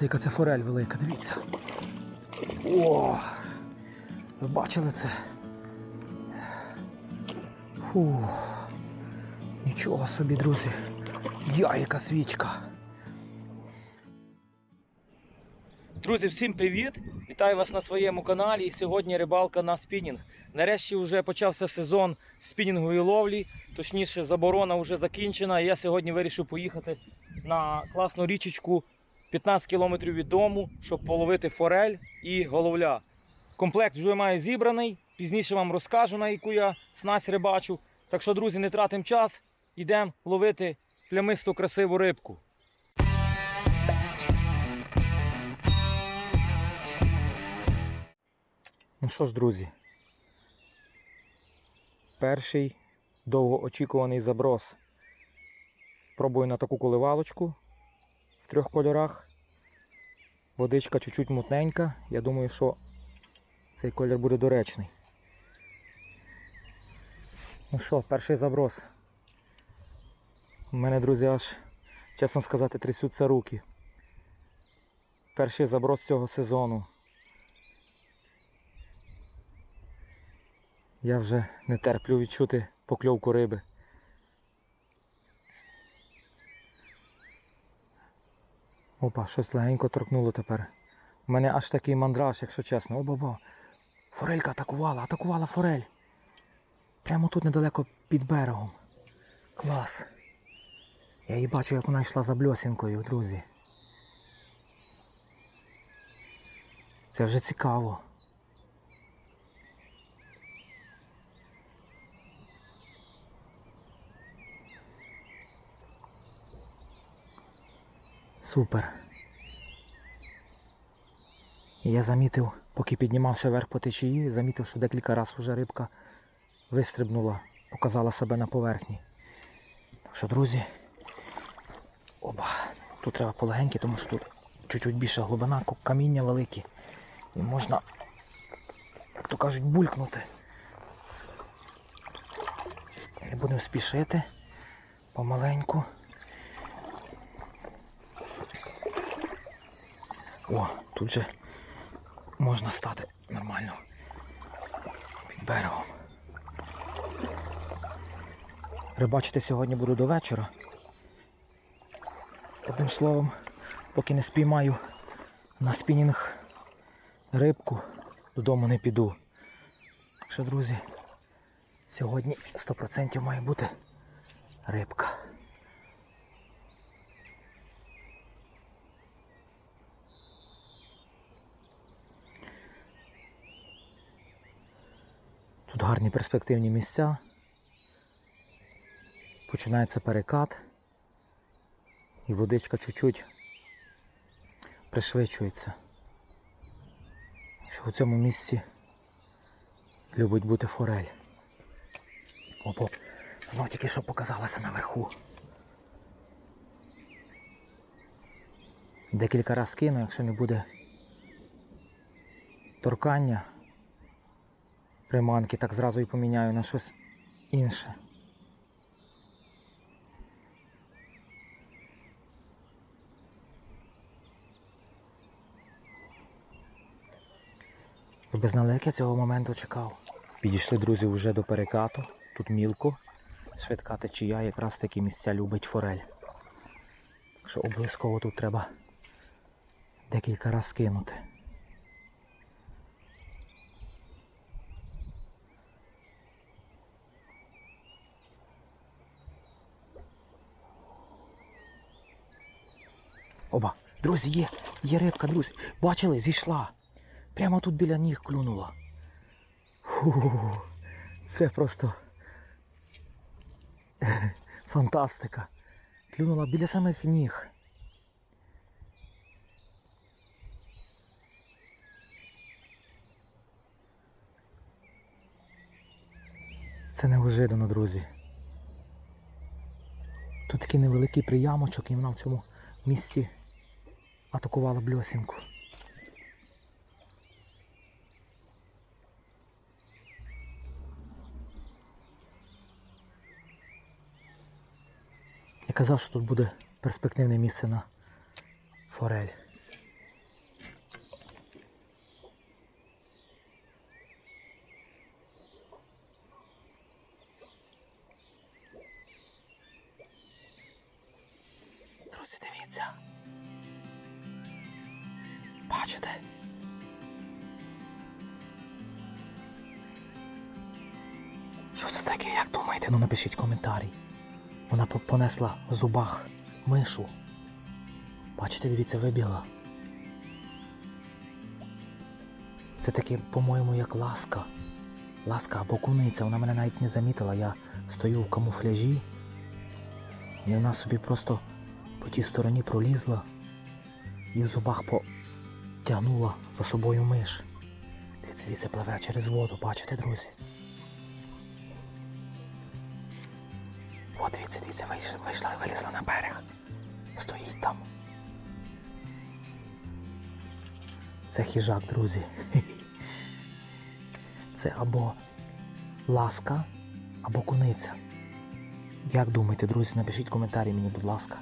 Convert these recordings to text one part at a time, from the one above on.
Дивіться, яка це форель велика, дивіться. О! Ви бачили це? Фух. Нічого собі, друзі. Я яка свічка. Друзі, всім привіт! Вітаю вас на своєму каналі. І сьогодні рибалка на спінінг. Нарешті вже почався сезон спінінгової ловлі, точніше, заборона вже закінчена. І я сьогодні вирішив поїхати на класну річечку 15 кілометрів від дому, щоб половити форель і головля. Комплект вже маю зібраний. Пізніше вам розкажу, на яку я снасть рибачу. Так що, друзі, не тратимо час, йдемо ловити плямисту красиву рибку. Ну що ж, друзі, перший довгоочікуваний заброс. Пробую на таку коливалочку трьох кольорах. Водичка чуть-чуть мутненька. Я думаю, що цей колір буде доречний. Ну що, перший заброс. У мене, друзі, аж, чесно сказати, трясуться руки. Перший заброс цього сезону. Я вже не терплю відчути покльовку риби. Опа, щось легенько торкнуло тепер. У мене аж такий мандраж, якщо чесно. О, баба. Форелька атакувала, атакувала форель. Прямо тут недалеко під берегом. Клас. Я її бачу, як вона йшла за бльосінкою, друзі. Це вже цікаво. Супер. Я замітив, поки піднімався вверх по течії, замітив, що декілька разів вже рибка вистрибнула, показала себе на поверхні. Так що, друзі, оба, тут треба полегеньки, тому що тут чуть-чуть більша глибина, каміння великі. І можна, як то кажуть, булькнути. Не будемо спішити помаленьку. О, тут же можна стати нормально під берегом. Рибачити сьогодні буду до вечора. Одним словом, поки не спіймаю на спінінг рибку, додому не піду. Так що, друзі, сьогодні 100% має бути рибка. Тут гарні перспективні місця. Починається перекат. І водичка чуть-чуть пришвидшується. Що у цьому місці любить бути форель. Опо, знов тільки що показалася наверху. Декілька разів кину, якщо не буде торкання приманки, так зразу і поміняю на щось інше. Ви знали, я цього моменту чекав. Підійшли, друзі, вже до перекату. Тут мілко, швидка течія, якраз такі місця любить форель. Так що обов'язково тут треба декілька разів кинути. Друзі, є, є рибка, друзі. Бачили, зійшла. Прямо тут біля ніг клюнула. Фу, це просто фантастика. Клюнула біля самих ніг. Це неожиданно, друзі. Тут такий невеликий приямочок і вона в цьому місці атакувала бльосінку. Я казав, що тут буде перспективне місце на форель. Вона в зубах мишу. Бачите, дивіться, вибігла. Це таке, по-моєму, як ласка. Ласка або куниця, вона мене навіть не замітила. Я стою в камуфляжі. І вона собі просто по тій стороні пролізла і в зубах потягнула за собою миш. Дивіться, пливе через воду, бачите, друзі? Вийшла, і вилізла на берег. Стоїть там. Це хижак, друзі. Це або ласка, або куниця. Як думаєте, друзі, напишіть коментарі мені, будь ласка.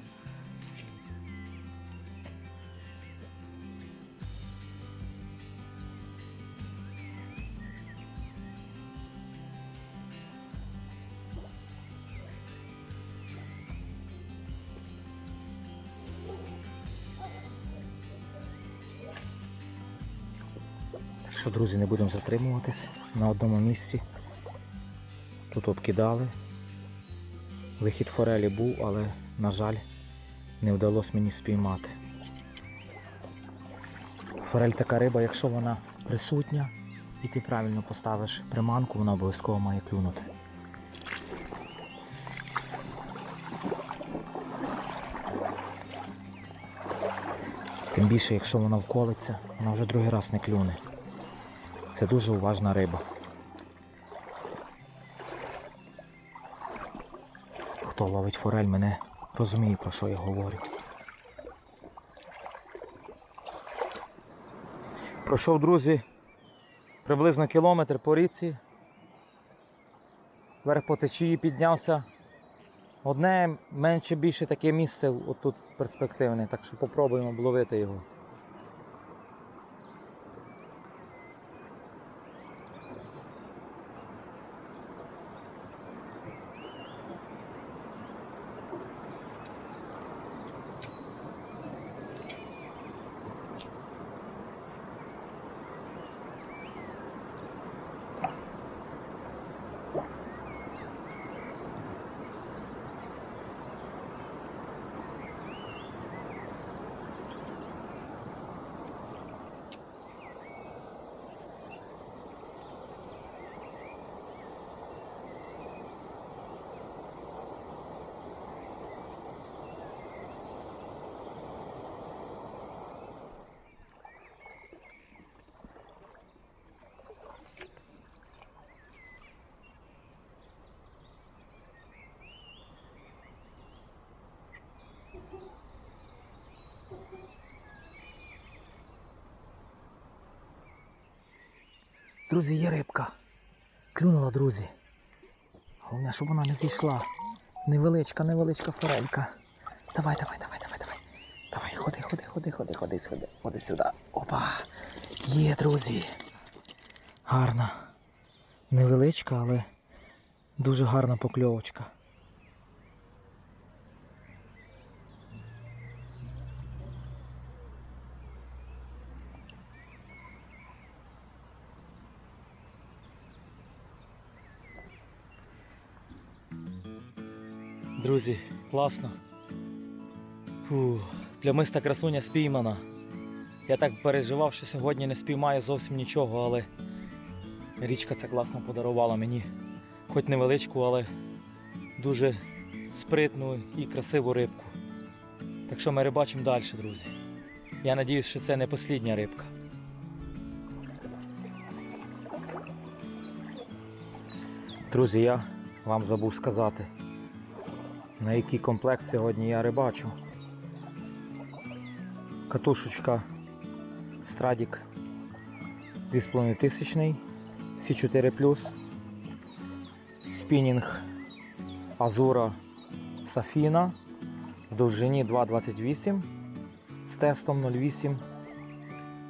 Що, друзі, не будемо затримуватись на одному місці. Тут обкидали. Вихід форелі був, але, на жаль, не вдалося мені спіймати. Форель така риба, якщо вона присутня і ти правильно поставиш приманку, вона обов'язково має клюнути. Тим більше, якщо вона вколиться, вона вже другий раз не клюне. Це дуже уважна риба. Хто ловить форель, мене розуміє, про що я говорю. Пройшов, друзі, приблизно кілометр по річці. Вверх по течії піднявся. Одне менше більше таке місце отут перспективне, так що попробуємо обловити його. Друзі, є рибка. Клюнула, друзі. Головне, щоб вона не зійшла. Невеличка, невеличка форелька. Давай, давай, давай, давай, давай. Давай, ходи, ходи, ходи, ходи, ходи, ходи, ходи сюди. Опа. Є, друзі. Гарна. Невеличка, але дуже гарна покльовочка. Друзі, класно. Фу, плямиста красуня спіймана. Я так переживав, що сьогодні не спіймаю зовсім нічого, але річка ця класно подарувала мені. Хоч невеличку, але дуже спритну і красиву рибку. Так що ми рибачимо далі, друзі. Я сподіваюся, що це не послідня рибка. Друзі, я вам забув сказати, на який комплект сьогодні я рибачу. Катушечка Страдік 2500 С4 спінінг Азура Сафіна в довжині 2,28 з тестом 0,8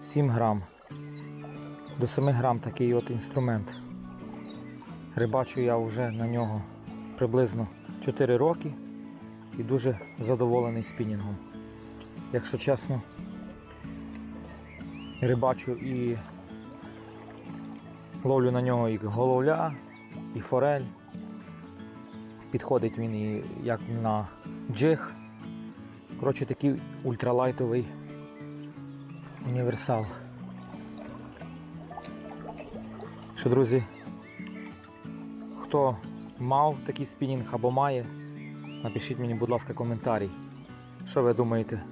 7 грам. До 7 грам такий от інструмент. Рибачу я вже на нього приблизно 4 роки і дуже задоволений спінінгом. якщо чесно. Рибачу і ловлю на нього і головля, і форель. Підходить він і як на джиг. Коротше, такий ультралайтовий універсал. Що, друзі, хто мав такий спінінг або має, напишіть мені, будь ласка, коментарі. Що ви думаєте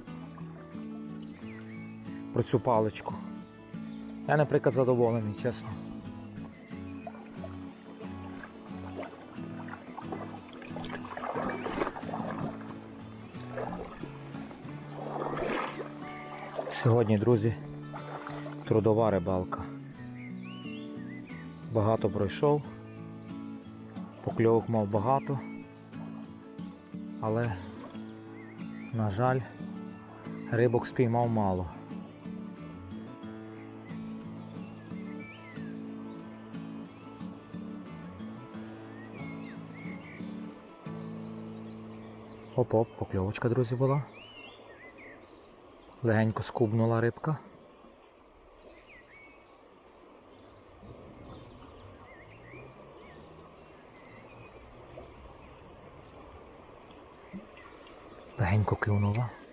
про цю паличку? Я, наприклад, задоволений, чесно. Сьогодні, друзі, трудова рибалка. Багато пройшов, покльовок мав багато, але, на жаль, рибок спіймав мало. Оп-оп, покльовочка, друзі, була. Легенько скубнула рибка. Легенько клюнула. Друзі.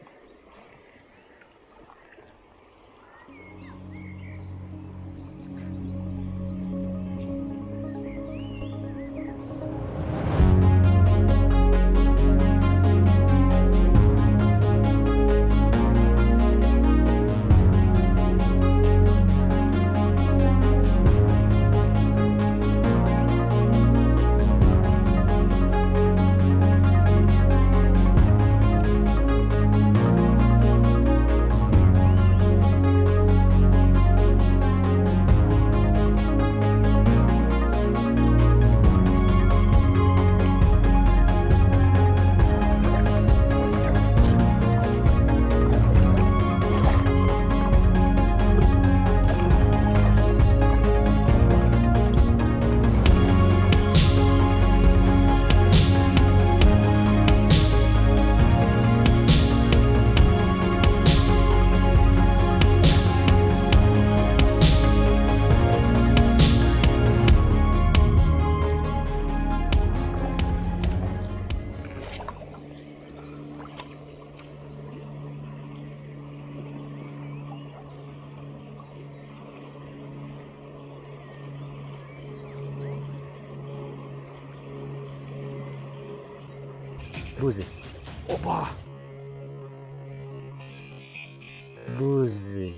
Друзі.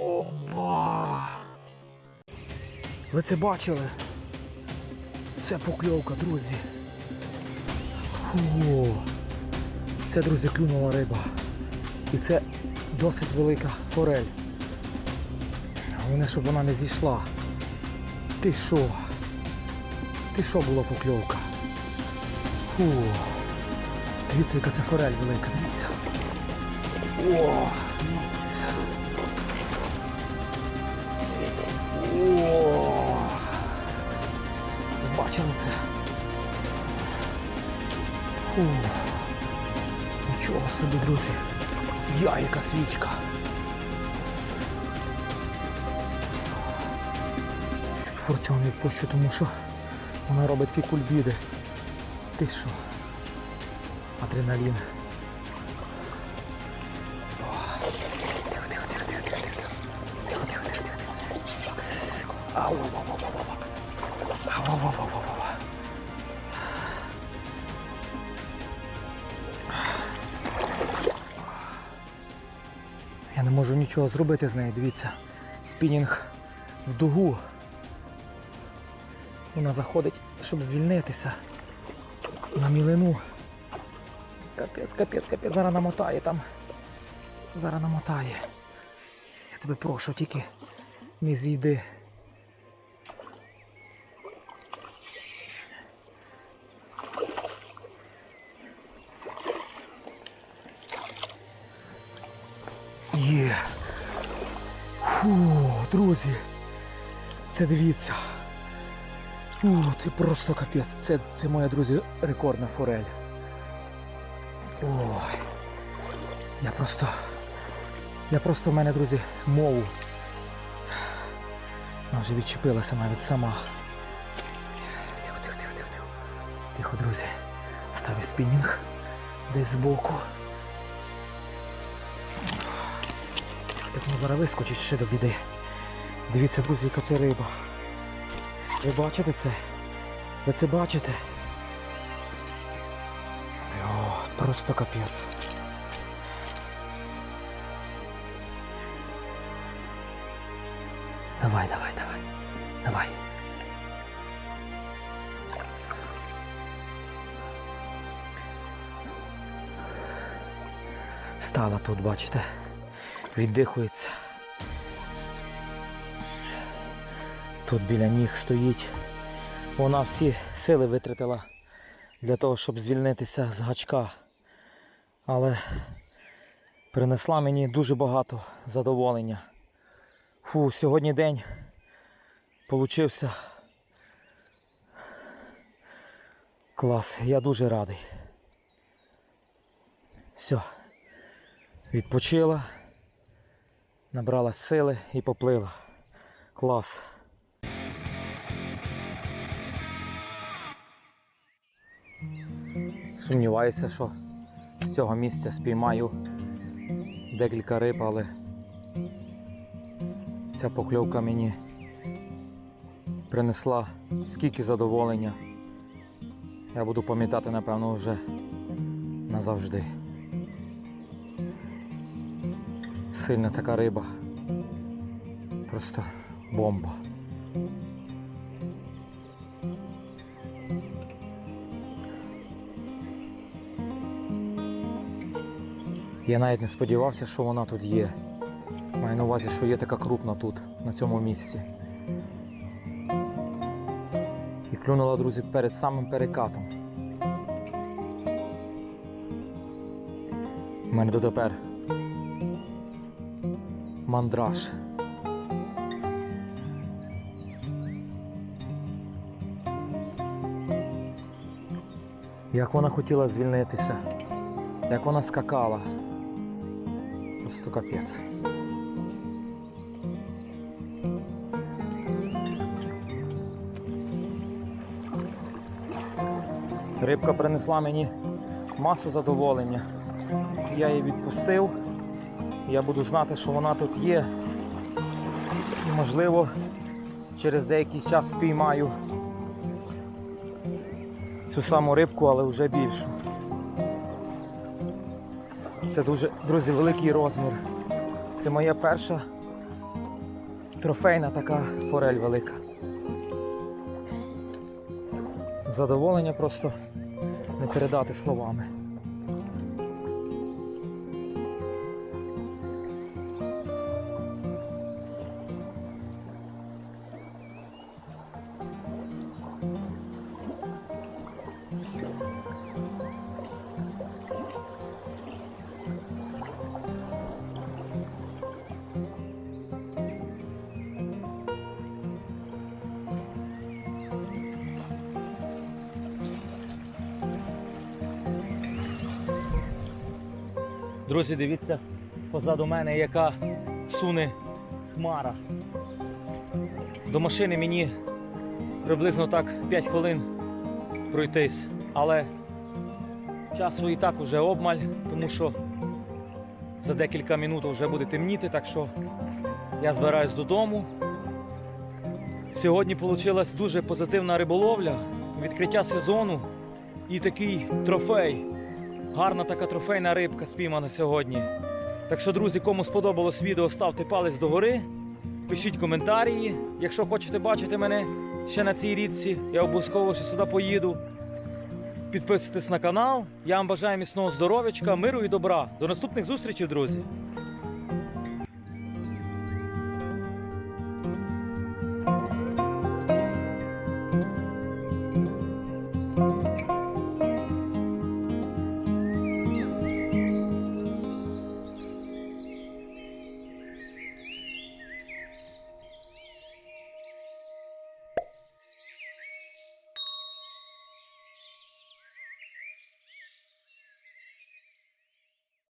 Опа! Ви це бачили? Це покльовка, друзі. Фу. Це, друзі, клюнула риба. І це досить велика форель. Головне, щоб вона не зійшла. Ти що? Ти що була покльовка? Фу. Дивіться, яка це форель велика, дивіться. О. О. Бачили це? Фу. Нічого собі, друзі. Я яка свічка. Не відпущу, тому що вона робить такі кульбіди. Ти що? Адреналін. Не можу нічого зробити з нею, дивіться. Спінінг в дугу. Вона заходить, щоб звільнитися на мілину. Капець, капець, капець, зараз намотає там. Зараз намотає. Я тебе прошу, тільки не зійди. Є. Фу, друзі. Це дивіться. Фу, це просто капець. Це, це моя, друзі, рекордна форель. Ой. Я просто. Я просто в мене, друзі, мову. Вона вже відчепилася навіть сама. Тихо, тихо, тихо, тихо. Тихо, тихо друзі. Ставлю спінінг десь збоку. Так ну зараз вискочить ще до біди. Дивіться, друзі, яка це риба. Ви бачите це? Ви це бачите? О, просто капець. Давай, давай, давай. Давай. Стала тут, бачите, віддихується. Тут біля ніг стоїть. Вона всі сили витратила для того, щоб звільнитися з гачка. Але принесла мені дуже багато задоволення. Фу, сьогодні день получився. Клас, я дуже радий. Все. Відпочила, набрала сили і поплила. Клас. Сумніваюся, що з цього місця спіймаю декілька риб, але ця покльовка мені принесла скільки задоволення. Я буду пам'ятати, напевно, вже назавжди. Сильна така риба. Просто бомба. Я навіть не сподівався, що вона тут є. Маю на увазі, що є така крупна тут, на цьому місці. І клюнула, друзі, перед самим перекатом. У мене дотепер мандраж. Як вона хотіла звільнитися, як вона скакала. Просто капець. Рибка принесла мені масу задоволення. Я її відпустив. Я буду знати, що вона тут є. І можливо через деякий час спіймаю цю саму рибку, але вже більшу. Це дуже, друзі, великий розмір. Це моя перша трофейна така форель велика. Задоволення просто не передати словами. Друзі, дивіться позаду мене, яка суне хмара. До машини мені приблизно так 5 хвилин пройтись, але часу і так уже обмаль, тому що за декілька минут вже буде темніти, так що я збираюсь додому. Сьогодні вийшла дуже позитивна риболовля, відкриття сезону і такий трофей. Гарна така трофейна рибка спіймана сьогодні. Так що, друзі, кому сподобалось відео, ставте палець догори, пишіть коментарі. Якщо хочете бачити мене ще на цій річці, я обов'язково ще сюди поїду. Підписуйтесь на канал. Я вам бажаю міцного здоров'ячка, миру і добра. До наступних зустрічей, друзі!